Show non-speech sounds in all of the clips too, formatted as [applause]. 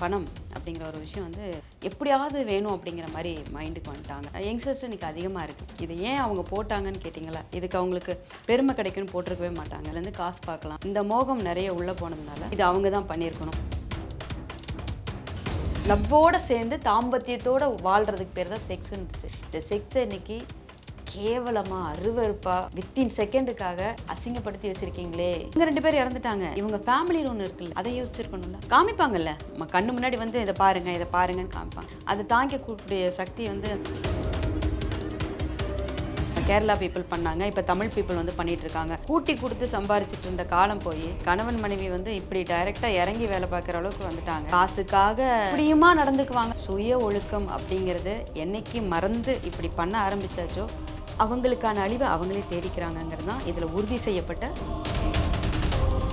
பணம் அப்படிங்கிற ஒரு விஷயம் வந்து எப்படியாவது வேணும் அப்படிங்கிற மாதிரி மைண்டுக்கு வந்துட்டாங்க. யங்ஸ்டர்ஸ் இன்னைக்கு அதிகமாக இருக்குது இது ஏன் அவங்க போட்டாங்கன்னு கேட்டிங்களா? இதுக்கு அவங்களுக்கு பெருமை கிடைக்கும்னு போட்டிருக்கவே மாட்டாங்க. இதுலேருந்து காசு பார்க்கலாம். இந்த மோகம் நிறைய உள்ளே போனதுனால இது அவங்க தான் பண்ணியிருக்கணும். லவ்வோடு சேர்ந்து தாம்பத்தியத்தோடு வாழ்கிறதுக்கு பேர் தான் செக்ஸ் இருந்துச்சு. இந்த செக்ஸை இன்னைக்கு கேவலமா அருவருப்பா வித்தின் செகண்டுக்காக அசிங்கப்படுத்தி வச்சிருக்கீங்களே. இவங்க ரெண்டு பேர் இறந்துட்டாங்க. இவங்க ஃபேமிலின்னு ஒன்று இருக்குல்ல அதை யோசிச்சிருக்கணும்ல. காமிப்பாங்கல்ல? நம்ம கண்ணு முன்னாடி வந்து இதை பாருங்க இதை பாருங்கன்னு காமிப்பாங்க. அது தாங்கக்கூடிய சக்தி வந்து கேரளா பீப்புள் பண்ணாங்க. இப்போ தமிழ் பீப்புள் வந்து பண்ணிட்டு இருக்காங்க கூட்டி கொடுத்து சம்பாரிச்சிட்டு இருந்த காலம் போய் கணவன் மனைவி வந்து இப்படி டைரக்டா இறங்கி வேலை பார்க்குற அளவுக்கு வந்துட்டாங்க. காசுக்காக முடியுமா நடந்துக்குவாங்க? சுய ஒழுக்கம் அப்படிங்கிறது என்னைக்கு மறந்து இப்படி பண்ண ஆரம்பிச்சாச்சோ அவங்களுக்கான அழிவை அவங்களே தேடிக்கிறாங்கங்கிறது தான் இதில் உறுதி செய்யப்பட்ட.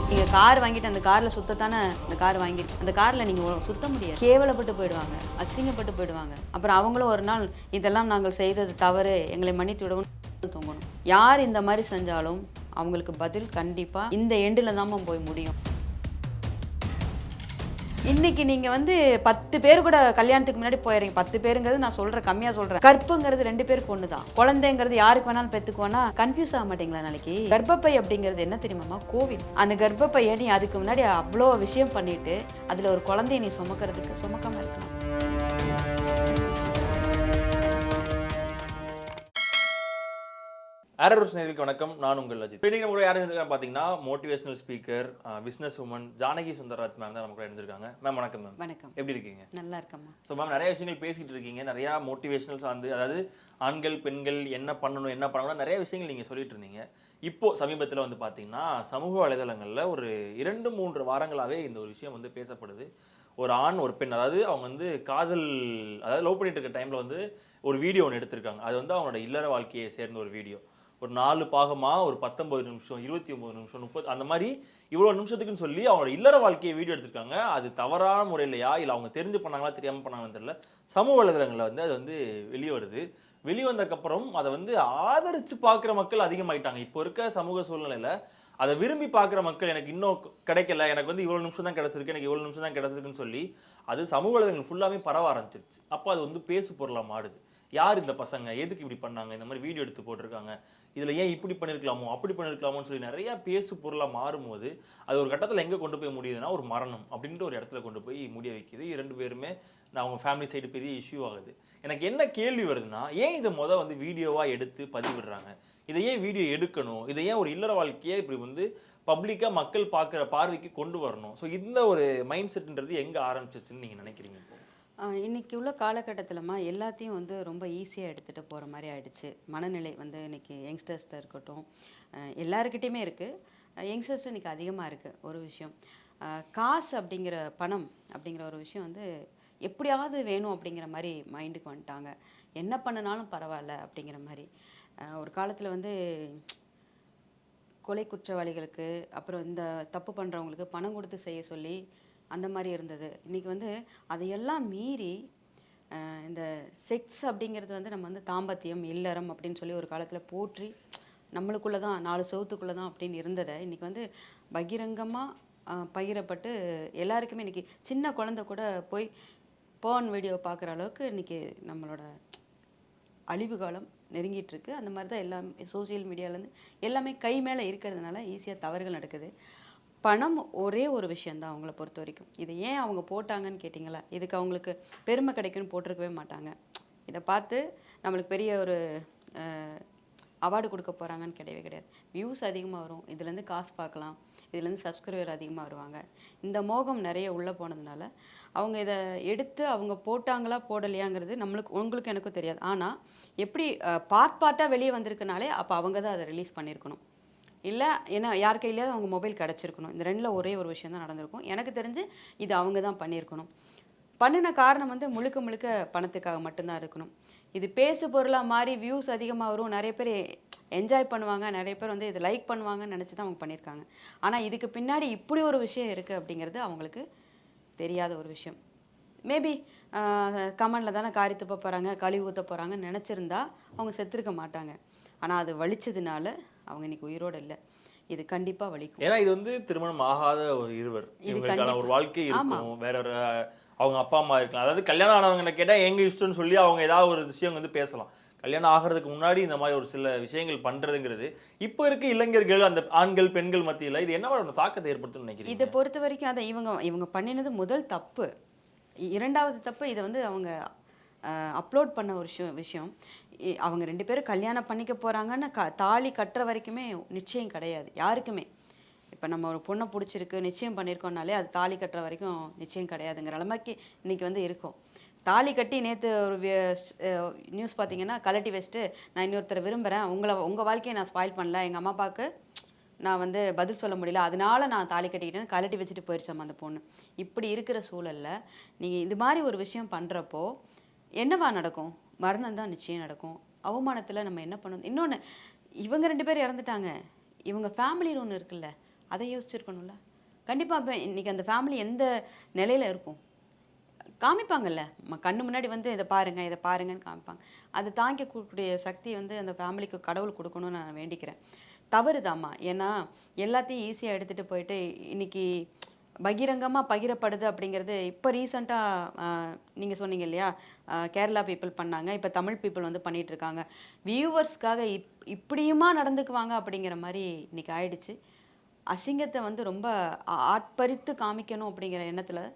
நீங்கள் கார் வாங்கிட்டு அந்த காரில் சுத்தத்தானே அந்த கார் வாங்கி அந்த காரில் நீங்கள் சுத்த முடியாது. கேவலப்பட்டு போயிடுவாங்க அசிங்கப்பட்டு போயிடுவாங்க. அப்புறம் அவங்களும் ஒரு நாள் இதெல்லாம் நாங்கள் செய்தது தவறு எங்களை மன்னித்து விடவும் தூங்கணும். யார் இந்த மாதிரி செஞ்சாலும் அவங்களுக்கு பதில் கண்டிப்பாக இந்த எண்டில் தான் போய் முடியும். இன்னைக்கு நீங்க வந்து பத்து பேர் கூட கல்யாணத்துக்கு முன்னாடி போயிடுறீங்க பத்து பேருங்கிறது நான் சொல்றேன் கம்மியா சொல்றேன். கற்புங்கிறது ரெண்டு பேர் பொண்ணு தான். குழந்தைங்கிறது யாருக்கு வேணாலும் பெத்துக்கோனா கன்ஃபியூஸ் ஆக மாட்டீங்களா நாளைக்கு? கர்ப்பப்பை அப்படிங்கிறது என்ன தெரியுமாமா கோவில். அந்த கர்ப்பப்பையை நீ அதுக்கு முன்னாடி அவ்வளோ விஷயம் பண்ணிட்டு அதுல ஒரு குழந்தைய நீ சுமக்கிறதுக்கு சுமக்காம இருக்கலாம். ஆரரோஸ் நேர்களுக்கு வணக்கம். நான் உங்கள் அஜித். இப்போ கூட யார் இருந்திருக்காங்க பார்த்தீங்கன்னா motivational speaker business woman Janaki Sundararaj ma'am தான் நம்ம கூட இருந்திருக்காங்க. மேம் வணக்கம் மேம் வணக்கம். எப்படி இருக்கீங்க? நல்லா இருக்கம்மா. ஸோ மேம் நிறைய விஷயங்கள் பேசிக்கிட்டு இருக்கீங்க. நிறைய மோட்டிவேஷனல் சார்ந்து அதாவது ஆண்கள் பெண்கள் என்ன பண்ணணும் என்ன பண்ணணும் நிறைய விஷயங்கள் நீங்கள் சொல்லிட்டு இருந்தீங்க. இப்போ சமீபத்தில் வந்து பார்த்தீங்கன்னா சமூக வலைதளங்களில் ஒரு இரண்டு மூன்று வாரங்களாகவே இந்த ஒரு விஷயம் வந்து பேசப்படுது. ஒரு ஆண் ஒரு பெண் அதாவது அவங்க வந்து காதல் அதாவது லவ் பண்ணிட்டு இருக்க டைமில் வந்து ஒரு வீடியோ ஒன்று எடுத்திருக்காங்க. அது வந்து அவங்களோட இல்லற வாழ்க்கையை சேர்ந்த ஒரு வீடியோ ஒரு நாலு பாகமாக ஒரு பத்தொம்பது நிமிஷம் இருபத்தி ஒம்பது நிமிஷம் முப்பது அந்த மாதிரி இவ்வளோ நிமிஷத்துக்குன்னு சொல்லி அவங்களோட இல்லற வாழ்க்கையை வீடியோ எடுத்திருக்காங்க. அது தவறான முறையிலையா இல்லை அவங்க தெரிஞ்சு பண்ணாங்களா தெரியாமல் பண்ணாங்களான்னு தெரியல. சமூக வலைதளங்களில் வந்து அது வந்து வெளியே வருது வெளியே வந்ததுக்கப்புறம் அதை வந்து ஆதரித்து பார்க்குற மக்கள் அதிகமாகிட்டாங்க இப்போ இருக்க சமூக சூழ்நிலையில் அதை விரும்பி பார்க்குற மக்கள் எனக்கு இன்னும் கிடைக்கல எனக்கு வந்து இவ்வளோ நிமிஷம் தான் கிடச்சிருக்கு எனக்கு இவ்வளோ நிமிஷம் தான் கிடச்சிருக்குன்னு சொல்லி அது சமூக வலைதளங்கள் ஃபுல்லாகவே பரவ ஆரம்பிச்சிருச்சு. அப்போ அது வந்து பேசு பொருளாக மாறுது. யார் இந்த பசங்க? எதுக்கு இப்படி பண்ணாங்க? இந்த மாதிரி வீடியோ எடுத்து போட்டிருக்காங்க. இதில் ஏன் இப்படி பண்ணியிருக்கலாமோ அப்படி பண்ணியிருக்கலாமோன்னு சொல்லி நிறைய பேசு பொருளாக மாறும்போது அது ஒரு கட்டத்தில் எங்கே கொண்டு போய் முடியுதுன்னா ஒரு மரணம் அப்படின்ற ஒரு இடத்துல கொண்டு போய் முடிய வைக்கிது. இரண்டு பேருமே நான் அவங்க ஃபேமிலி சைடு பெரிய இஷ்யூ ஆகுது. எனக்கு என்ன கேள்வி வருதுன்னா ஏன் இதை மொதல் வந்து வீடியோவாக எடுத்து பதிவிடுறாங்க? இதை ஏன் வீடியோ எடுக்கணும்? இதை ஏன் ஒரு இல்லற வாழ்க்கையை இப்படி வந்து பப்ளிக்காக மக்கள் பார்க்குற பார்வைக்கு கொண்டு வரணும்? ஸோ இந்த ஒரு மைண்ட் செட்டுன்றது எங்கே ஆரம்பிச்சிச்சுன்னு நீங்கள் நினைக்கிறீங்க இப்போ? இன்னைக்கு உள்ள காலகட்டத்திலமா எல்லாத்தையும் வந்து ரொம்ப ஈஸியாக எடுத்துகிட்டு போகிற மாதிரி ஆயிடுச்சு. மனநிலை வந்து இன்னைக்கு யங்ஸ்டர்ஸ்ட்ட இருக்கட்டும் எல்லாருக்கிட்டேயுமே இருக்குது யங்ஸ்டர்ஸ் இன்னைக்கு அதிகமாக இருக்குது ஒரு விஷயம். காசு அப்படிங்கிற பணம் அப்படிங்கிற ஒரு விஷயம் வந்து எப்படியாவது வேணும் அப்படிங்கிற மாதிரி மைண்டுக்கு வந்துட்டாங்க. என்ன பண்ணினாலும் பரவாயில்ல அப்படிங்கிற மாதிரி. ஒரு காலத்தில் வந்து கொலை குற்றவாளிகளுக்கு அப்புறம் இந்த தப்பு பண்ணுறவங்களுக்கு பணம் கொடுத்து செய்ய சொல்லி அந்த மாதிரி இருந்தது. இன்னைக்கு வந்து அதையெல்லாம் மீறி இந்த செக்ஸ் அப்படிங்கிறது வந்து நம்ம வந்து தாம்பத்தியம் இல்லறம் அப்படின்னு சொல்லி ஒரு காலத்தில் போற்றி நம்மளுக்குள்ளே தான் நாலு சவுத்துக்குள்ளே தான் அப்படின்னு இருந்ததை இன்றைக்கி வந்து பகிரங்கமாக பகிரப்பட்டு எல்லாருக்குமே இன்றைக்கி சின்ன குழந்தை கூட போய் போன் வீடியோ பார்க்குற அளவுக்கு இன்னைக்கு நம்மளோட அழிவு காலம் நெருங்கிட்டுருக்கு. அந்த மாதிரி தான் எல்லாமே சோஷியல் மீடியாவிலேருந்து எல்லாமே கை மேலே இருக்கிறதுனால ஈஸியாக தவறுகள் நடக்குது. பணம் ஒரே ஒரு விஷயந்தான் அவங்கள பொறுத்த வரைக்கும். இதை ஏன் அவங்க போட்டாங்கன்னு கேட்டிங்களா? இதுக்கு அவங்களுக்கு பெருமை கிடைக்குன்னு போட்டிருக்கவே மாட்டாங்க. இதை பார்த்து நம்மளுக்கு பெரிய ஒரு அவார்டு கொடுக்க போகிறாங்கன்னு கிடையவே கிடையாது. வியூஸ் அதிகமாக வரும். இதுலேருந்து காசு பார்க்கலாம். இதுலேருந்து சப்ஸ்கிரைபர் அதிகமாக வருவாங்க. இந்த மோகம் நிறைய உள்ளே போனதுனால அவங்க இதை எடுத்து அவங்க போட்டாங்களா போடலையாங்கிறது நம்மளுக்கு உங்களுக்கு எனக்கும் தெரியாது. ஆனால் எப்படி பார்ட் பார்ட்டாக வெளியே வந்திருக்கனாலே அப்போ அவங்க தான் அதை ரிலீஸ் பண்ணியிருக்கணும். இல்லை ஏன்னா யார் கையிலேயாவது அவங்க மொபைல் கிடச்சிருக்கணும். இந்த ரெண்டில் ஒரே ஒரு விஷயம் தான் நடந்திருக்கும். எனக்கு தெரிஞ்சு இது அவங்க தான் பண்ணியிருக்கணும். பண்ணின காரணம் வந்து முழுக்க முழுக்க பணத்துக்காக மட்டும்தான் இருக்கணும். இது பேசு பொருளாக மாறி வியூஸ் அதிகமாக வரும். நிறைய பேர் என்ஜாய் பண்ணுவாங்க. நிறைய பேர் வந்து இது லைக் பண்ணுவாங்கன்னு நினச்சி தான் அவங்க பண்ணியிருக்காங்க. ஆனால் இதுக்கு பின்னாடி இப்படி ஒரு விஷயம் இருக்குது அப்படிங்கிறது அவங்களுக்கு தெரியாத ஒரு விஷயம். மேபி கமனில் தானே காரி துப்ப போகிறாங்க கழிவு ஊற்ற போகிறாங்கன்னு நினச்சிருந்தா அவங்க செத்துருக்க மாட்டாங்க. ஆனால் அது வலிச்சதுனால அவங்க இன்னைக்கு உயிரோடு இல்லை. இது கண்டிப்பாக வலிக்கும். ஏன்னா இது வந்து திருமணம் ஆகாத ஒரு இருவர். இது இவங்களுக்கான ஒரு கண்டிப்பா. வாழ்க்கை. இருக்கும். வேற ஒரு அவங்க அப்பா அம்மா இருக்கலாம். அதாவது கல்யாணம் ஆனவங்களை கேட்டா எங்க இஷ்டம்னு சொல்லி அவங்க ஏதாவது ஒரு விஷயம் வந்து பேசலாம். கல்யாணம் ஆகிறதுக்கு முன்னாடி இந்த மாதிரி ஒரு சில விஷயங்கள் பண்றதுங்கிறது இப்போ இருக்க இளைஞர்கள் அந்த ஆண்கள் பெண்கள் மத்தியில இது என்ன மாதிரி ஒரு தாக்கத்தை ஏற்படுத்தும்னு இதை நினைக்கிறீங்க? பொறுத்த வரைக்கும் அதை இவங்க இவங்க பண்ணினது முதல் தப்பு. இரண்டாவது தப்பு இதை வந்து அவங்க அப்லோட் பண்ண ஒரு விஷயம் விஷயம். இ- அவங்க ரெண்டு பேரும் கல்யாணம் பண்ணிக்க போகிறாங்கன்னு க தாலி கட்டுற வரைக்குமே நிச்சயம் கிடையாது யாருக்குமே. இப்போ நம்ம ஒரு பொண்ணை பிடிச்சிருக்கு நிச்சயம் பண்ணியிருக்கோம்னாலே அது தாலி கட்டுற வரைக்கும் நிச்சயம் கிடையாதுங்கிற நிலைமைக்கு இன்னைக்கு வந்து இருக்கும். தாலி கட்டி நேற்று ஒரு நியூஸ் பார்த்தீங்கன்னா கலட்டி வச்சுட்டு நான் இன்னொருத்தரை விரும்புகிறேன் உங்களை உங்கள் வாழ்க்கையை நான் ஸ்பாயில் பண்ணல. எங்கள் அம்மா அப்பாவுக்கு நான் வந்து பதில் சொல்ல முடியல. அதனால நான் தாலி கட்டிக்கிட்டேன் கழட்டி வச்சுட்டு போயிருச்சாம் அந்த பொண்ணு. இப்படி இருக்கிற சூழல்ல நீங்கள் இது மாதிரி ஒரு விஷயம் பண்ணுறப்போ என்னவா நடக்கும்? மரணம் தான் நிச்சயம் நடக்கும். அவமானத்தில் நம்ம என்ன பண்ணணும்? இன்னொன்று இவங்க ரெண்டு பேர் இறந்துட்டாங்க. இவங்க ஃபேமிலியில் ஒன்று இருக்குல்ல அதை யோசிச்சிருக்கணும்ல. கண்டிப்பாக இப்போ இன்றைக்கி அந்த ஃபேமிலி எந்த நிலையில இருக்கும்? காமிப்பாங்கல்ல நம்ம கண்ணு முன்னாடி வந்து இதை பாருங்க இதை பாருங்கன்னு காமிப்பாங்க. அதை தாங்கிக்கூடிய சக்தி வந்து அந்த ஃபேமிலிக்கு கடவுள் கொடுக்கணும்னு நான் வேண்டிக்கிறேன். தவறுதாம்மா. ஏன்னா எல்லாத்தையும் ஈஸியாக எடுத்துகிட்டு போயிட்டு இன்றைக்கி பகிரங்கமாக பகிரப்படுது அப்படிங்கிறது இப்போ ரீசண்டாக நீங்கள் சொன்னீங்க இல்லையா? கேரளா பீப்புள் பண்ணாங்க. இப்போ தமிழ் பீப்புள் வந்து பண்ணிகிட்ருக்காங்க வியூவர்ஸ்க்காக இப் இப்படியுமா நடந்துக்குவாங்க அப்படிங்கிற மாதிரி இன்றைக்கி ஆயிடுச்சு. அசிங்கத்தை வந்து ரொம்ப ஆ- ஆட்பறித்து காமிக்கணும் அப்படிங்கிற எண்ணத்தில்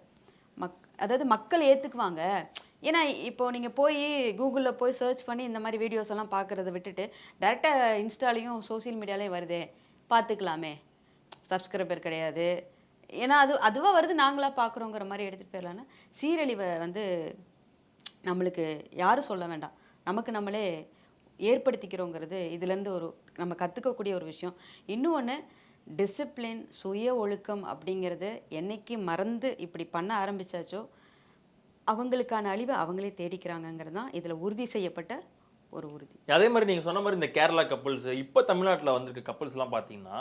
மக் அதாவது மக்கள் ஏற்றுக்குவாங்க ஏன்னா இப்போ நீங்கள் போய் கூகுளில் போய் சர்ச் பண்ணி இந்த மாதிரி வீடியோஸ் எல்லாம் பார்க்குறத விட்டுட்டு டேரெக்டாக இன்ஸ்டாலையும் சோஷியல் மீடியாலேயும் வருதே. பார்த்துக்கலாமே சப்ஸ்கிரைபர் கிடையாது. ஏன்னா அது அதுவாக வருது நாங்களாக பார்க்குறோங்கிற மாதிரி எடுத்துகிட்டு போயிடலான்னா சீரழிவை வந்து நம்மளுக்கு யாரும் சொல்ல வேண்டாம். நமக்கு நம்மளே ஏற்படுத்திக்கிறோங்கிறது இதுலேருந்து ஒரு நம்ம கற்றுக்கக்கூடிய ஒரு விஷயம். இன்னொன்று டிசிப்ளின் சுய ஒழுக்கம் அப்படிங்கிறது என்னைக்கு மறந்து இப்படி பண்ண ஆரம்பிச்சாச்சோ அவங்களுக்கான அழிவை அவங்களே தேடிக்கிறாங்கங்கிறது தான் இதில் உறுதி செய்யப்பட்ட ஒரு உறுதி. அதே மாதிரி நீங்கள் சொன்ன மாதிரி இந்த கேரளா கப்புள்ஸ் இப்போ தமிழ்நாட்டில் வந்திருக்க கப்புள்ஸ் பார்த்தீங்கன்னா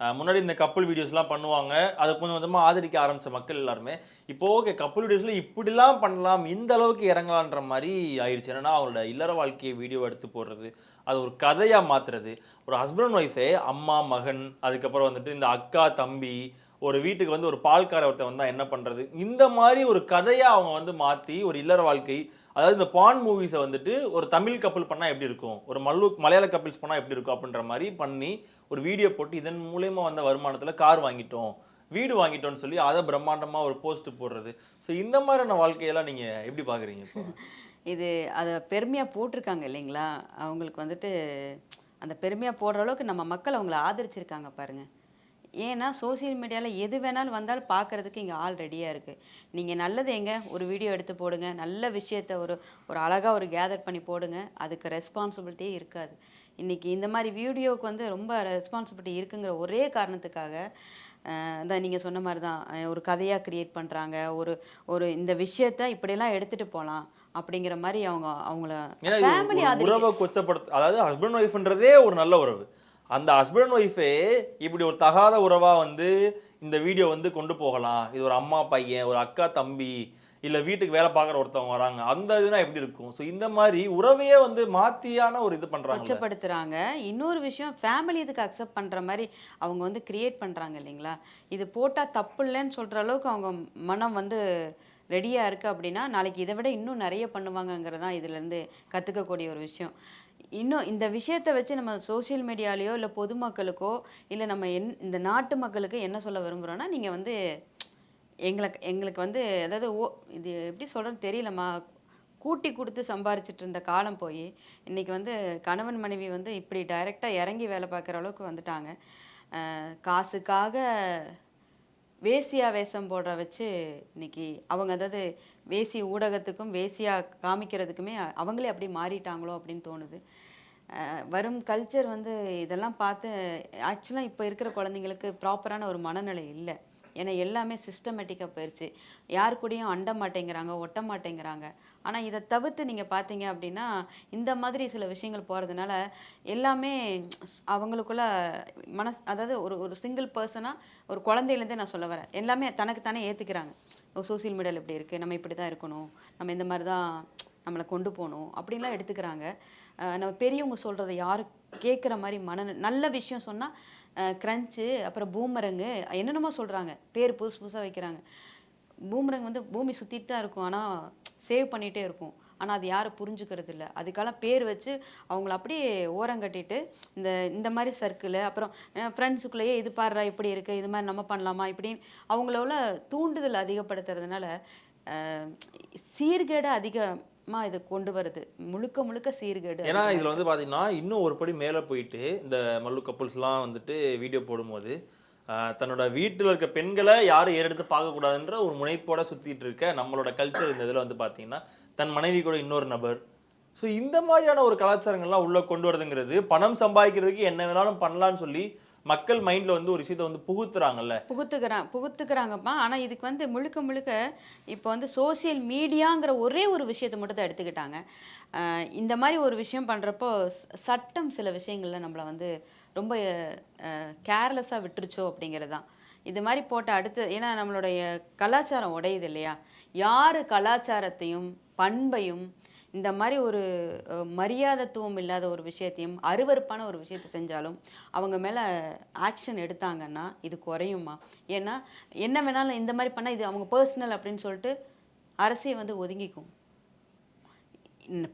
முன்னாடி இந்த கப்புள் வீடியோஸ்லாம் பண்ணுவாங்க. அதை கொஞ்சம் கொஞ்சமாக ஆதரிக்க ஆரம்பித்த மக்கள் எல்லாருமே இப்போ ஓகே கப்பல் வீடியோஸில் இப்படிலாம் பண்ணலாம் இந்த அளவுக்கு இறங்கலான்ற மாதிரி ஆயிடுச்சு என்னன்னா அவங்களோட இல்லற வாழ்க்கையை வீடியோ எடுத்து போடுறது அது ஒரு கதையாக மாற்றுறது ஒரு ஹஸ்பண்ட் ஒய்ஃபே அம்மா மகன் அதுக்கப்புறம் வந்துட்டு இந்த அக்கா தம்பி ஒரு வீட்டுக்கு வந்து ஒரு பால்கார ஒருத்தன் வந்தால் என்ன பண்ணுறது இந்த மாதிரி ஒரு கதையாக அவங்க வந்து மாற்றி ஒரு இல்லற வாழ்க்கை அதாவது இந்த பான் மூவிஸை வந்துட்டு ஒரு தமிழ் கப்பல் பண்ணால் எப்படி இருக்கும்? ஒரு மல்லு மலையாள கப்பிள்ஸ் பண்ணால் எப்படி இருக்கும்? அப்படின்ற மாதிரி பண்ணி ஒரு வீடியோ போட்டு இதன் மூலியமா வந்த வருமானத்துல கார் வாங்கிட்டோம் வீடு வாங்கிட்டோம்னு சொல்லி அதை பிரம்மாண்டமா ஒரு போஸ்ட் போடுறது. ஸோ இந்த மாதிரியான வாழ்க்கையெல்லாம் நீங்க எப்படி பாக்குறீங்க இப்போ? [laughs] இது அதை பெருமையாக போட்டிருக்காங்க இல்லைங்களா? அவங்களுக்கு வந்துட்டு அந்த பெருமையாக போடுற அளவுக்கு நம்ம மக்கள் அவங்கள ஆதரிச்சிருக்காங்க பாருங்க. ஏன்னா சோசியல் மீடியாவில் எது வேணாலும் வந்தாலும் பார்க்குறதுக்கு இங்கே ஆள் ரெடியாக இருக்குது நீங்கள் நல்லது எங்க? ஒரு வீடியோ எடுத்து போடுங்க. நல்ல விஷயத்த ஒரு ஒரு அழகாக ஒரு கேதர் பண்ணி போடுங்க. அதுக்கு ரெஸ்பான்சிபிலிட்டியே இருக்காது. இன்னைக்கு இந்த மாதிரி வீடியோவுக்கு வந்து ரொம்ப ரெஸ்பான்சிபிலிட்டி இருக்குங்கிற ஒரே காரணத்துக்காக அதான் நீங்கள் சொன்ன மாதிரி தான் ஒரு கதையாக கிரியேட் பண்ணுறாங்க ஒரு ஒரு இந்த விஷயத்த இப்படியெல்லாம் எடுத்துகிட்டு போகலாம் அப்படிங்கிற மாதிரி அவங்க அவங்கள ஃபேமிலி உறவை கொச்சப்படுத்த அதாவது ஹஸ்பண்ட் ஒய்ஃப்ன்றதே ஒரு நல்ல உறவு. அந்த ஹஸ்பண்ட் ஒய்ஃபே இப்படி ஒரு தகாத உறவா வந்து இந்த வீடியோ வந்து கொண்டு போகலாம். இது ஒரு அம்மா பையன் ஒரு அக்கா தம்பி இல்லை வீட்டுக்கு வேலை பார்க்குற ஒருத்தவங்க வராங்க அந்த இதுனா எப்படி இருக்கும்? ஸோ இந்த மாதிரி உறவையே வந்து மாத்தியான ஒரு இது பண்ணுறாங்க கொச்சப்படுத்துறாங்க. இன்னொரு விஷயம் ஃபேமிலி இதுக்கு அக்செப்ட் பண்ணுற மாதிரி அவங்க வந்து கிரியேட் பண்ணுறாங்க இல்லைங்களா? இது போட்டால் தப்பு இல்லைன்னு சொல்கிற அளவுக்கு அவங்க மனம் வந்து ரெடியாக இருக்குது அப்படின்னா நாளைக்கு இதை விட இன்னும் நிறைய பண்ணுவாங்கங்கிறது தான் இதுலேருந்து கற்றுக்கக்கூடிய ஒரு விஷயம். இன்னும் இந்த விஷயத்தை வச்சு நம்ம சோஷியல் மீடியாலேயோ இல்லை பொதுமக்களுக்கோ இல்லை நம்ம என் இந்த நாட்டு மக்களுக்கு என்ன சொல்ல விரும்புகிறோன்னா நீங்கள் வந்து எங்களுக்கு எங்களுக்கு வந்து அதாவது ஓ இது எப்படி சொல்கிறேன்னு தெரியலம்மா. கூட்டி கொடுத்து சம்பாரிச்சிட்டு இருந்த காலம் போய் இன்னைக்கு வந்து கணவன் மனைவி வந்து இப்படி டைரெக்டாக இறங்கி வேலை பார்க்குற அளவுக்கு வந்துட்டாங்க. காசுக்காக வேசியா வேஷம் போடுற வச்சு இன்னைக்கு அவங்க அதாவது வேசி ஊடகத்துக்கும் வேசியா காமிக்கிறதுக்குமே அவங்களே அப்படி மாறிட்டாங்களோ அப்படின்னு தோணுது. வரும் கல்ச்சர் வந்து இதெல்லாம் பார்த்து ஆக்சுவலாக இப்போ இருக்கிற குழந்தைங்களுக்கு ப்ராப்பரான ஒரு மனநிலை இல்லை. ஏன்னா எல்லாமே சிஸ்டமேட்டிக்காக போயிடுச்சு யார் கூடயும் அண்ட மாட்டேங்கிறாங்க ஒட்ட மாட்டேங்கிறாங்க. ஆனால் இதை தவிர்த்து நீங்கள் பார்த்தீங்க அப்படின்னா இந்த மாதிரி சில விஷயங்கள் போகிறதுனால எல்லாமே அவங்களுக்குள்ள மனஸ் அதாவது ஒரு ஒரு சிங்கிள் பர்சனாக ஒரு குழந்தையிலேருந்தே நான் சொல்ல வரேன். எல்லாமே தனக்கு தானே ஏற்றுக்கிறாங்க சோஷியல் மீடியாவில் இப்படி இருக்குது நம்ம இப்படி தான் இருக்கணும். நம்ம இந்த மாதிரி தான் நம்மளை கொண்டு போகணும் அப்படின்லாம் எடுத்துக்கிறாங்க. நம்ம பெரியவங்க சொல்கிறத யாரும் கேட்குற மாதிரி மன நல்ல விஷயம் சொன்னால் க்ரன்ச்சு அப்புறம் பூமரங்கு என்னென்னமோ சொல்கிறாங்க பேர் புதுசு புதுசாக வைக்கிறாங்க. பூமரங் வந்து பூமி சுற்றிட்டு தான் இருக்கும். ஆனால் சேவ் பண்ணிகிட்டே இருக்கும். ஆனால் அது யாரும் புரிஞ்சுக்கிறது இல்லை. அதுக்கெல்லாம் பேர் வச்சு அவங்கள அப்படியே ஓரங்கட்டிட்டு இந்த இந்த மாதிரி சர்க்கிள் அப்புறம் ஃப்ரெண்ட்ஸுக்குள்ளேயே இது பாடுறா இப்படி இருக்குது இது மாதிரி நம்ம பண்ணலாமா இப்படின்னு அவங்களோட தூண்டுதல் அதிகப்படுத்துறதுனால சீர்கேடு அதிகம் அதிகமாக இது கொண்டு வருது. முழுக்க முழுக்க சீர்கேடு ஏன்னா இதுல வந்து பாத்தீங்கன்னா இன்னும் ஒரு படி மேல போயிட்டு இந்த மல்லு கப்புள்ஸ்லாம் வந்துட்டு வீடியோ போடும்போது தன்னோட வீட்டுல இருக்க பெண்களை யாரும் ஏறெடுத்து பார்க்க கூடாதுன்ற ஒரு முனைப்போட சுத்திட்டு இருக்க நம்மளோட கல்ச்சர் இந்த இதுல வந்து பாத்தீங்கன்னா தன் மனைவி கூட இன்னொரு நபர். ஸோ இந்த மாதிரியான ஒரு கலாச்சாரங்கள்லாம் உள்ள கொண்டு வருதுங்கிறது பணம் சம்பாதிக்கிறதுக்கு என்ன வேணாலும் பண்ணலாம்னு சொல்லி மக்கள் மைண்ட்ல வந்து ஒரு விஷயத்தை வந்து புகுத்துறாங்கல்ல? புகுத்துக்கிறான் புகுத்துக்கிறாங்கப்பா. ஆனா இதுக்கு வந்து முழுக்க முழுக்க இப்போ வந்து சோசியல் மீடியாங்கிற ஒரே ஒரு விஷயத்தை மட்டும் தான் எடுத்துக்கிட்டாங்க. அஹ் இந்த மாதிரி ஒரு விஷயம் பண்றப்போ சட்டம் சில விஷயங்கள்ல நம்மளை வந்து ரொம்ப கேர்லெஸ்ஸாக விட்டுருச்சோ அப்படிங்கிறது தான். இது மாதிரி போட்ட அடுத்து ஏன்னா நம்மளுடைய கலாச்சாரம் உடையுது இல்லையா? யார் கலாச்சாரத்தையும் பண்பையும் இந்த மாதிரி ஒரு மரியாதத்துவம் மரியாதைத்துவம் இல்லாத ஒரு விஷயத்தையும் அருவருப்பான ஒரு விஷயத்தை செஞ்சாலும் அவங்க மேலே ஆக்ஷன் எடுத்தாங்கன்னா இது குறையுமா ஏன்னா என்ன வேணாலும் இந்த மாதிரி பண்ணால் இது அவங்க பர்சனல் அப்படின்னு சொல்லிட்டு அரசே வந்து ஒதுங்கிக்கும்.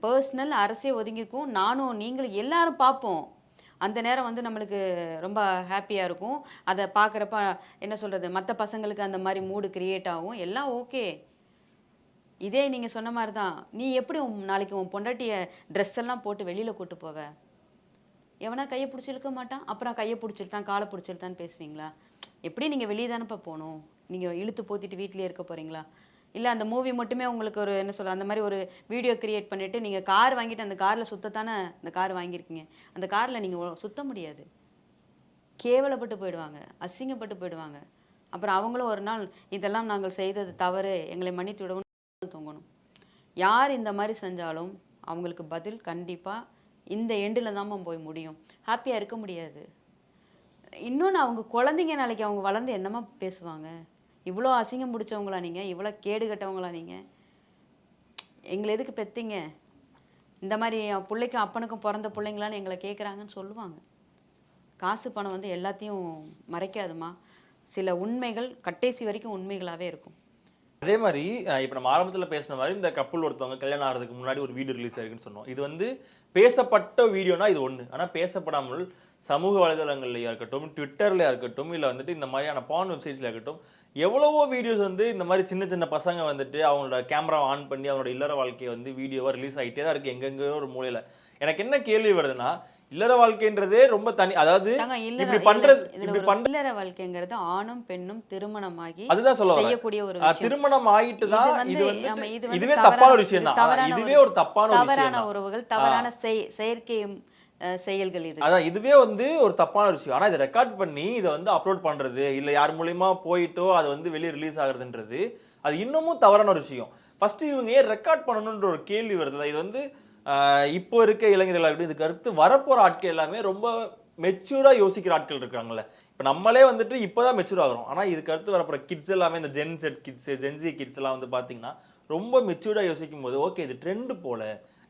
பர்சனல் அரசே ஒதுங்கிக்கும். நானும் நீங்களும் எல்லாரும் பார்ப்போம். அந்த நேரம் வந்து நம்மளுக்கு ரொம்ப ஹாப்பியாக இருக்கும். அதை பார்க்குறப்ப என்ன சொல்கிறது மற்ற பசங்களுக்கு அந்த மாதிரி மூடு க்ரியேட் ஆகும். எல்லாம் ஓகே இதே நீங்கள் சொன்ன மாதிரி தான் நீ எப்படி உன் நாளைக்கு உன் பொண்டாட்டிய ட்ரெஸ் எல்லாம் போட்டு வெளியில் கூட்டு போவ? எவனா கையை பிடிச்சிருக்க மாட்டான்? அப்புறம் கையை பிடிச்சிருத்தான் காலை பிடிச்சிருத்தான்னு பேசுவீங்களா? எப்படி நீங்கள் வெளியே தானேப்பா போகணும்? நீங்கள் இழுத்து போத்திட்டு வீட்டிலேயே இருக்க போகிறீங்களா இல்லை அந்த மூவி மட்டுமே உங்களுக்கு ஒரு என்ன சொல்ல அந்த மாதிரி ஒரு வீடியோ கிரியேட் பண்ணிவிட்டு நீங்கள் கார் வாங்கிட்டு அந்த காரில் சுத்தத்தானே அந்த கார் வாங்கியிருக்கீங்க? அந்த காரில் நீங்கள் சுத்த முடியாது. கேவலப்பட்டு போயிடுவாங்க அசிங்கப்பட்டு போயிடுவாங்க. அப்புறம் அவங்களும் ஒரு நாள் இதெல்லாம் நாங்கள் செய்தது தவறு எங்களை மன்னித்து விடவும் தூங்கணும். யார் இந்த மாதிரி செஞ்சாலும் அவங்களுக்கு பதில் கண்டிப்பாக இந்த எண்டில் தான் போய் முடியும். ஹாப்பியாக இருக்க முடியாது. இன்னொன்று அவங்க குழந்தைங்க நாளைக்கு அவங்க வளர்ந்து என்னமா பேசுவாங்க? இவ்வளோ அசிங்கம் பிடிச்சவங்களா நீங்கள் இவ்வளோ கேடு கட்டவங்களா நீங்கள் எங்களை எதுக்கு பெத்தீங்க? இந்த மாதிரி என் பிள்ளைக்கும் அப்பனுக்கும் பிறந்த பிள்ளைங்களான்னு எங்களை கேட்குறாங்கன்னு சொல்லுவாங்க. காசு பணம் வந்து எல்லாத்தையும் மறைக்காதுமா சில உண்மைகள் கட்டேசி வரைக்கும் உண்மைகளாகவே இருக்கும். அதே மாதிரி இப்போ நம்ம ஆரம்பத்தில் பேசின மாதிரி இந்த கப்பல் ஒருத்தவங்க கல்யாணம் ஆகிறதுக்கு முன்னாடி ஒரு வீடியோ ரிலீஸ் ஆயிருக்குன்னு சொன்னோம். இது வந்து பேசப்பட்ட வீடியோனா இது ஒன்று ஆனால் பேசப்படாமல் சமூக வலைதளங்கள்லையாக இருக்கட்டும் ட்விட்டர்லையா இருக்கட்டும் இல்லை வந்துட்டு இந்த மாதிரியான பான் வெப்சைட்ஸில் இருக்கட்டும் எவ்வளவோ வீடியோஸ் வந்து இந்த மாதிரி சின்ன சின்ன பசங்க வந்துட்டு அவங்களோட கேமரா ஆன் பண்ணி அவங்களோட இல்லற வாழ்க்கையை வந்து வீடியோவாக ரிலீஸ் ஆகிட்டே தான் இருக்குது எங்கெங்கயோ ஒரு மூலையில். எனக்கு என்ன கேள்வி வருதுன்னா இல்லற வாழ்க்கைன்றதே ரொம்ப தனி அதாவது இப்படி பண்றது இப்படி பண்ற இல்லற வாழ்க்கைங்கிறது ஆணும் பெண்ணும் திருமணமாகி அதுதான் சொல்ல செய்யக்கூடிய ஒரு திருமணம் ஆயிட்டு தான் இது வந்து- இதுவே தப்பான ஒரு விஷயம் தான் இதுவே ஒரு- தப்பான தவறான உறவுகள் தவறான செய்- செயற்கை செயல்கள் இது. அதான் இதுவே வந்து ஒரு தப்பான விஷயம். ஆனா இதை ரெக்கார்ட் பண்ணி இதை வந்து அப்லோட் பண்றது இல்ல யார் மூலியமா போயிட்டோ அது வந்து வெளியே ரிலீஸ் ஆகுறதுன்றது அது இன்னமும் தவறான ஒரு விஷயம். ஃபர்ஸ்ட் இவங்க ஏன் ரெக்கார்ட் பண்ணணுன்ற ஒரு கேள்வி வருது. இது வந்து இப்போ இருக்க இளைஞர்கள் ஆகட்டும் இதுக்கு அடுத்து வரப்போற ஆட்கள் எல்லாமே ரொம்ப மெச்சூரா யோசிக்கிற ஆட்கள் இருக்காங்கல்ல. இப்போ நம்மளே வந்துட்டு இப்போதான் மெச்சூர் ஆகிறோம். ஆனால் இதுக்கு அடுத்து வரப்போற கிட்ஸ் எல்லாமே இந்த Gen Z kids Gen Z kids எல்லாம் வந்து பாத்தீங்கன்னா ரொம்ப மெச்சூர்டா யோசிக்கும் போது ஓகே இது ட்ரெண்ட் போல.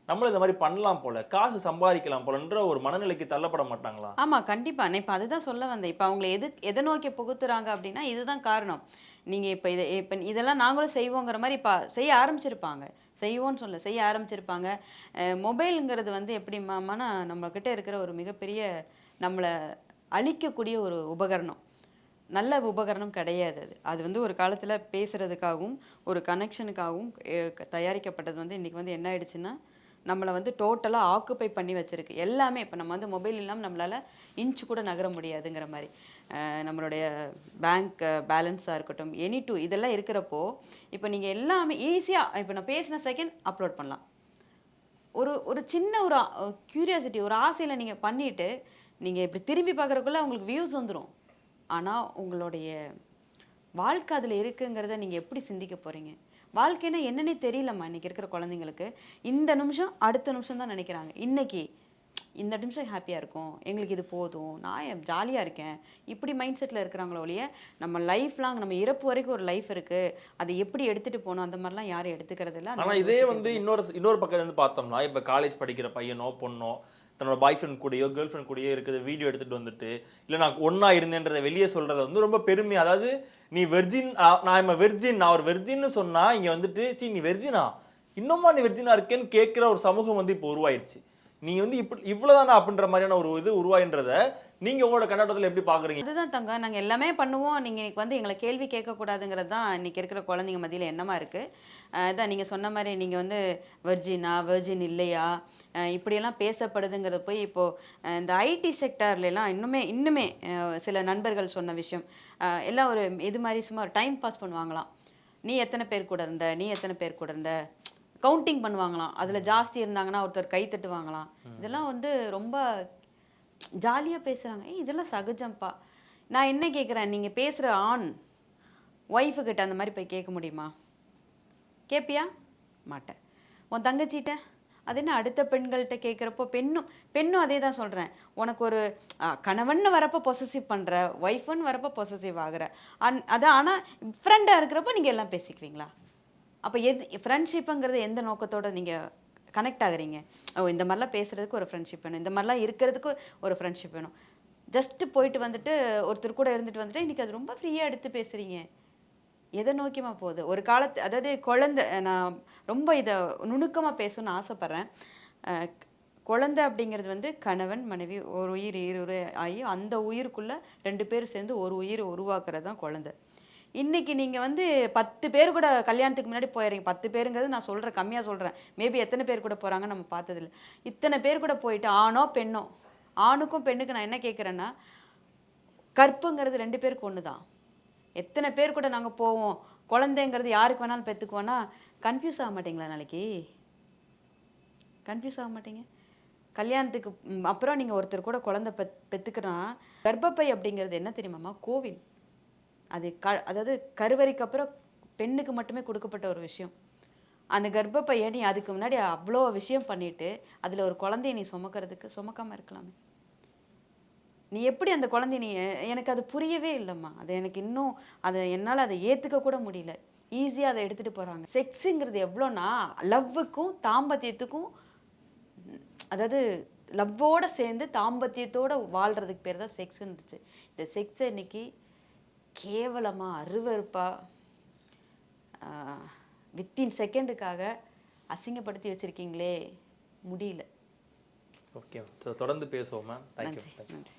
நம்மளும் இந்த மாதிரி பண்ணலாம் போல. காசு சம்பாதிக்கலாம் போலன்ற ஒரு மனநிலைக்கு தள்ளப்பட மாட்டாங்களா? ஆமா கண்டிப்பா. நான் இப்போ அதுதான் சொல்ல வந்தேன். இப்போ அவங்களை எது எதை நோக்கி புகுத்துறாங்க அப்படின்னா இதுதான் காரணம். நீங்க இப்ப இதை இப்ப இதெல்லாம் நாங்களும் செய்வோங்கிற மாதிரி இப்ப செய்ய ஆரம்பிச்சிருப்பாங்க. செய்வோன்னு சொல்ல செய்ய ஆரம்பிச்சிருப்பாங்க. மொபைலுங்கிறது வந்து எப்படி மாமானா நம்மக்கிட்ட இருக்கிற ஒரு மிகப்பெரிய நம்மளை அழிக்கக்கூடிய ஒரு உபகரணம். நல்ல உபகரணம் கிடையாது அது. அது வந்து ஒரு காலத்தில் பேசுகிறதுக்காகவும் ஒரு கனெக்ஷனுக்காகவும் தயாரிக்கப்பட்டது வந்து இன்றைக்கி வந்து என்ன ஆயிடுச்சுன்னா நம்மளை வந்து டோட்டலாக ஆக்குப்பை பண்ணி வச்சுருக்கு. எல்லாமே இப்போ நம்ம வந்து மொபைல் இல்லாமல் நம்மளால் இன்ச் கூட நகர முடியாதுங்கிற மாதிரி. நம்மளுடைய பேங்க் பேலன்ஸாக இருக்கட்டும் எனி டூ இதெல்லாம் இருக்கிறப்போ இப்போ நீங்கள் எல்லாமே ஈஸியாக இப்போ நான் பேசின செகண்ட் அப்லோட் பண்ணலாம். ஒரு ஒரு சின்ன ஒரு க்யூரியாசிட்டி ஒரு ஆசையில் நீங்கள் பண்ணிவிட்டு நீங்கள் இப்படி திரும்பி பார்க்குறக்குள்ள உங்களுக்கு வியூஸ் வந்துடும் ஆனால் உங்களுடைய வாழ்க்கை அதில் இருக்குங்கிறத நீங்கள் எப்படி சிந்திக்க போகிறீங்க வாழ்க்கைன்னா என்னன்னே தெரியலம்மா இன்னைக்கு இருக்கிற குழந்தைங்களுக்கு. இந்த நிமிஷம் அடுத்த நிமிஷம் தான் நினைக்கிறாங்க. இன்னைக்கு இந்த நிமிஷம் ஹாப்பியாக இருக்கும். எங்களுக்கு இது போதும். நான் ஜாலியாக இருக்கேன்? இப்படி மைண்ட் செட்டில் இருக்கிறாங்களோ ஒழிய நம்ம லைஃப் லாங் நம்ம இறப்பு வரைக்கும் ஒரு லைஃப் இருக்குது அதை எப்படி எடுத்துகிட்டு போகணும்? அந்த மாதிரிலாம் யாரும் எடுத்துக்கிறது இல்லை அந்த ஆனா மாதிரி இதே வந்து இன்னொரு இன்னொரு பக்கம் இருந்து பார்த்தோம்னா இப்ப காலேஜ் படிக்கிற பையனோ பொண்ணோ தன்னோட பாய் ஃப்ரெண்ட் கூடயோ கேர்ள் ஃப்ரெண்ட் கூடயோ இருக்கிற வீடியோ எடுத்துகிட்டு வந்துட்டு இல்லை நான் ஒன்றா இருந்தேன்றதை வெளியே சொல்கிறத வந்து ரொம்ப பெருமை. அதாவது நீ வெர்ஜின் நான் வெர்ஜின் நான் ஒரு வெர்ஜின்னு சொன்னால் இங்கே வந்துட்டு சீ நீ வெர்ஜினா இன்னுமா நீ வெர்ஜினா இருக்கேன்னு கேட்குற ஒரு சமூகம் வந்து இப்போ உருவாயிடுச்சு நீ வந்து இப்படி இவ்வளோதானா அப்படின்ற மாதிரியான ஒரு இது உருவாயின்றத நீங்க உங்களோட கண்ணோட்டத்துல எப்படி பாக்குறீங்க? அதுதான் தங்கம். நாங்கள் எல்லாமே பண்ணுவோம். நீங்கள் இன்னைக்கு வந்து எங்களை கேள்வி கேட்கக்கூடாதுங்கிறது தான் இன்னைக்கு இருக்கிற குழந்தைங்க மத்தியில் எண்ணமாக இருக்குது அதான் நீங்கள் சொன்ன மாதிரி நீங்கள் வந்து வெர்ஜினா வெர்ஜின் இல்லையா? இப்படியெல்லாம் பேசப்படுதுங்கிறது போய் இப்போது இந்த ஐடி செக்டார்லாம் இன்னுமே இன்னுமே சில நண்பர்கள் சொன்ன விஷயம். எல்லாம் ஒரு இது மாதிரி சும்மா டைம் பாஸ் பண்ணுவாங்களாம். நீ எத்தனை பேர் கூட இருந்த? நீ எத்தனை பேர் கூட இருந்த? கவுண்டிங் பண்ணுவாங்களாம். அதில் ஜாஸ்தி இருந்தாங்கன்னா ஒருத்தர் கை தட்டுவாங்களாம். இதெல்லாம் வந்து ரொம்ப ஜாலியாக பேசுகிறாங்க ஏய் இதெல்லாம் சகஜம்ப்பா. நான் என்ன கேட்குறேன் நீங்கள் பேசுகிற ஆண் ஒய்ஃபுக்கிட்ட அந்த மாதிரி போய் கேட்க முடியுமா? கேட்பியா மாட்டேன். உன் தங்கச்சிட்ட? அது என்ன அடுத்த பெண்கள்கிட்ட கேட்குறப்போ பெண்ணும் பெண்ணும் அதே தான் சொல்கிறேன் உனக்கு ஒரு கணவன் கணவன்னு வரப்போ பொசசிவ் பண்ணுற ஒய்ஃபுன்னு வரப்போ பொசசிவ் ஆகிற. அன் அது ஆனால் ஃப்ரெண்டாக இருக்கிறப்போ நீங்கள் எல்லாம் பேசிக்குவீங்களா? அப்போ எது ஃப்ரெண்ட்ஷிப்புங்கிறது எந்த நோக்கத்தோட நீங்கள் கனெக்ட் ஆகுறீங்க. ஓ இந்த மாதிரிலாம் பேசுறதுக்கு ஒரு ஃப்ரெண்ட்ஷிப் வேணும். இந்த மாதிரிலாம் இருக்கிறதுக்கு ஒரு ஃப்ரெண்ட்ஷிப் வேணும். ஜஸ்ட்டு போயிட்டு வந்துட்டு ஒருத்தர் கூட இருந்துட்டு வந்துட்டு இன்னைக்கு அது ரொம்ப ஃப்ரீயாக எடுத்து பேசுகிறீங்க எதை நோக்கியமா போகுது? ஒரு காலத்து அதாவது குழந்தை நான் ரொம்ப இதை நுணுக்கமாக பேசணும்னு ஆசைப்பட்றேன். குழந்தை அப்படிங்கிறது வந்து கணவன் மனைவி ஒரு உயிர் இரு ஆகி அந்த உயிருக்குள்ளே ரெண்டு பேரும் சேர்ந்து ஒரு உயிர் உருவாக்குறது தான் குழந்தை. இன்னைக்கு நீங்க வந்து பத்து பேர் கூட கல்யாணத்துக்கு முன்னாடி போயிடுறீங்க பத்து பேருங்கிறது நான் சொல்றேன் கம்மியா சொல்றேன். மேபி எத்தனை பேர் கூட போறாங்க நம்ம பார்த்ததில்ல. இத்தனை பேர் கூட போயிட்டு ஆணோ பெண்ணோ? ஆணுக்கும் பெண்ணுக்கு நான் என்ன கேட்குறேன்னா கற்புங்கிறது ரெண்டு பேருக்கு ஒன்று தான் எத்தனை பேர் கூட நாங்கள் போவோம் குழந்தைங்கிறது யாருக்கு வேணாலும் பெற்றுக்குவோன்னா கன்ஃபியூஸ் ஆக மாட்டீங்களா நாளைக்கு? கன்ஃபியூஸ் ஆக மாட்டீங்க? கல்யாணத்துக்கு அப்புறம் நீங்கள் ஒருத்தர் கூட குழந்தை பெத் பெற்றுக்கிறனா கர்ப்பப்பை அப்படிங்கிறது என்ன தெரியுமாம்மா கோவில். அது க அதாவது கருவறைக்கு அப்புறம் பெண்ணுக்கு மட்டுமே கொடுக்கப்பட்ட ஒரு விஷயம். அந்த கர்ப்பப்பையை நீ அதுக்கு முன்னாடி அவ்வளோ விஷயம் பண்ணிட்டு அதில் ஒரு குழந்தைய நீ சுமக்கிறதுக்கு சுமக்காம இருக்கலாமே. நீ எப்படி அந்த குழந்தைய நீ எனக்கு அது புரியவே இல்லைம்மா. அது எனக்கு இன்னும் அதை என்னால் அதை ஏற்றுக்க கூட முடியல. ஈஸியாக அதை எடுத்துகிட்டு போகிறாங்க செக்ஸுங்கிறது எவ்வளோனா லவ்வுக்கும் தாம்பத்தியத்துக்கும் அதாவது லவ்வோடு சேர்ந்து தாம்பத்தியத்தோடு வாழ்கிறதுக்கு பேர் தான் செக்ஸ் இருந்துச்சு இந்த செக்ஸை இன்னைக்கு கேவலமாக அருவருப்பாக வித்தின் செகண்டுக்காக அசிங்கப்படுத்தி வச்சுருக்கீங்களே முடியல. ஓகே தொடர்ந்து பேசுவோம் மேம் தேங்க்யூ நன்றி.